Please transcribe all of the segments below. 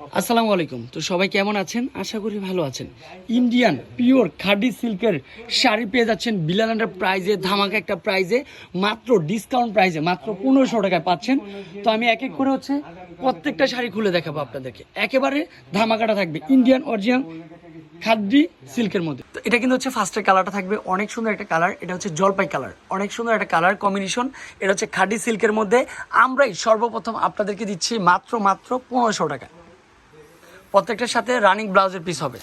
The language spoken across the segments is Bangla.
আসসালামু আলাইকুম। তো সবাই কেমন আছেন? আশা করি ভালো আছেন। ইন্ডিয়ান পিওর খাদি সিল্কের শাড়ি পেয়ে যাচ্ছেন বিলালান্ডার প্রাইজে, ধামাকা একটা প্রাইজে, মাত্র ডিসকাউন্ট প্রাইজে মাত্র পনেরোশো টাকায় পাচ্ছেন। তো আমি এক এক করে হচ্ছে প্রত্যেকটা শাড়ি খুলে দেখাবো আপনাদেরকে। একেবারে ধামাকাটা থাকবে ইন্ডিয়ান অরিজিনাল খাদ্রি সিল্কের মধ্যে। তো এটা কিন্তু হচ্ছে ফার্স্টের কালারটা থাকবে। অনেক সুন্দর একটা কালার এটা হচ্ছে জলপাই কালার অনেক সুন্দর একটা কালার কম্বিনেশন এটা হচ্ছে খাদি সিল্কের মধ্যে। আমরাই সর্বপ্রথম আপনাদেরকে দিচ্ছি মাত্র মাত্র পনেরোশো টাকা। প্রত্যেকটার সাথে রানিং ব্লাউজের পিস হবে।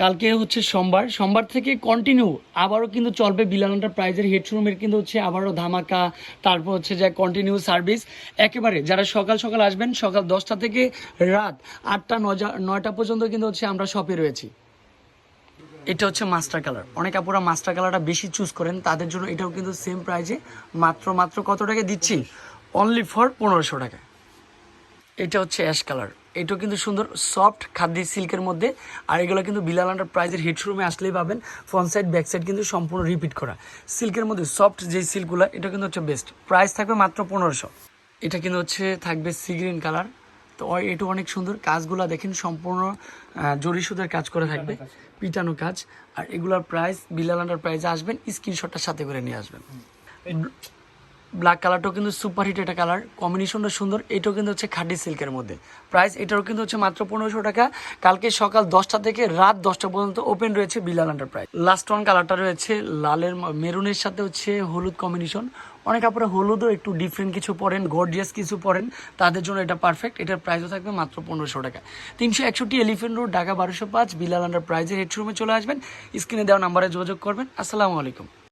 কালকে হচ্ছে সোমবার। সোমবার থেকে কন্টিনিউ আবারও কিন্তু চলবে বিলালন্টার প্রাইজের হেডশোরুমের কিন্তু হচ্ছে আবারও ধামাকা, তারপর হচ্ছে যে কন্টিনিউ সার্ভিস একেবারে যারা সকাল সকাল আসবেন, সকাল দশটা থেকে রাত আটটা, নয়টা পর্যন্ত কিন্তু হচ্ছে আমরা শপে রয়েছি। এটা হচ্ছে মাস্টার কালার অনেক আপুরা মাস্টার কালারটা বেশি চুজ করেন, তাদের জন্য এটাও কিন্তু সেম প্রাইজে মাত্র মাত্র কত টাকা দিচ্ছি? অনলি ফর পনেরোশো টাকা। এটা হচ্ছে অ্যাশ কালার। এটাও কিন্তু সুন্দর, সফট খাদ্য সিল্কের মধ্যে। আর এগুলো কিন্তু বিলাল প্রাইজের হেডশোরুমে আসলেই পাবেন। ফ্রন্ট সাইড ব্যাক সাইড কিন্তু সম্পূর্ণ রিপিট করা। সিল্কের মধ্যে সফট যে সিল্কগুলো, এটা কিন্তু হচ্ছে বেস্ট প্রাইস থাকবে মাত্র পনেরোশো। এটা কিন্তু হচ্ছে, থাকবে সি গ্রিন কালার তো এটা অনেক সুন্দর। কাজগুলো দেখেন, সম্পূর্ণ জরি সুদের কাজ করে থাকবে। পিটানো কাজ। আর এগুলোর প্রাইস বিলাল আন্ডার প্রাইজে আসবেন। স্ক্রিনশটটা সাথে করে নিয়ে আসবেন। ব্ল্যাক কালারটাও কিন্তু সুপার হিট একটা কালার কম্বিনেশনটা সুন্দর, এটাও কিন্তু হচ্ছে খাডি সিল্কের মধ্যে। প্রাইস এটারও কিন্তু হচ্ছে মাত্র পনেরোশো টাকা। কালকে সকাল দশটা থেকে রাত দশটা পর্যন্ত ওপেন রয়েছে বিলাল এন্টারপ্রাইজ লাস্ট ওয়ান কালারটা রয়েছে লালের মেরুনের সাথে হচ্ছে হলুদ কম্বিনেশন অনেক আপনারা হলুদও একটু ডিফারেন্ট কিছু পরেন গর্জিয়াস কিছু পরেন, তাদের জন্য এটা পারফেক্ট এটার প্রাইসও থাকবে মাত্র পনেরোশো টাকা। তিনশো একষট্টি এলিফেন্ট রোড ঢাকা বারোশো পাঁচ বিলাল আন্ডার প্রাইজের হেডশোরুমে চলে আসবেন। স্ক্রিনে দেওয়া নাম্বারে যোগাযোগ করবেন। আসসালামু আলাইকুম।